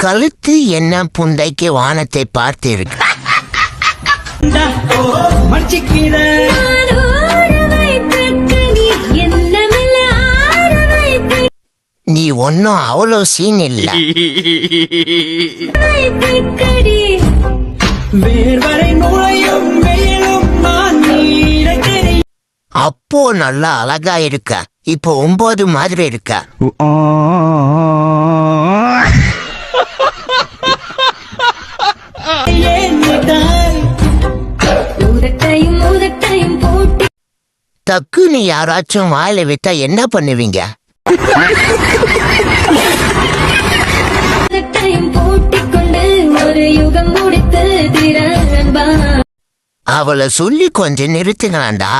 கழுத்து என்ன புந்தைக்கு வானத்தை பார்த்து இருக்கு நீ ஒன்னும் அவ்வளோ சீன் இல்ல. அப்போ நல்லா அழகா இருக்க. இப்போ ஒன்பது மாதிரி இருக்க. டக்குன்னு யாராச்சும் வாயில விட்டா என்ன பண்ணுவீங்க? அவளை சொல்லி கொஞ்சம் நிறுத்துங்களாண்டா?